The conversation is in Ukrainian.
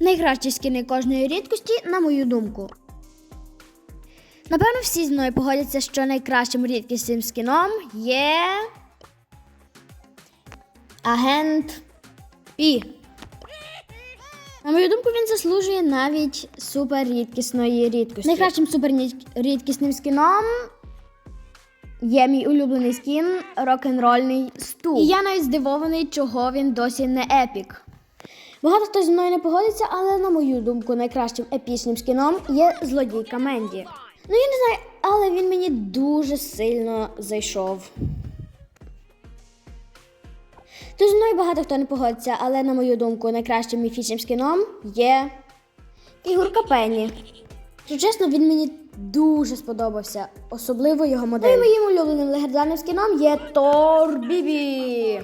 Найкращі скини кожної рідкості, на мою думку. Напевно, всі зі мною погодяться, що найкращим рідкісним скіном є. Агент Пі. На мою думку, він заслужує навіть суперрідкісної рідкості. Найкращим суперрідкісним скіном є мій улюблений скін рок-н-рольний стул. І я навіть здивований, чого він досі не епік. Багато хто зі мною не погодиться, але на мою думку, найкращим епічним скіном є злодійка Менді. Ну я не знаю, але він мені дуже сильно зайшов. Тож зі мною багато хто не погодиться, але на мою думку, найкращим міфічним скіном є фігурка Пенні. Що чесно, він мені дуже сподобався, особливо його модель. Ну і моїм улюбленим легендарним скіном є Тор Бібі.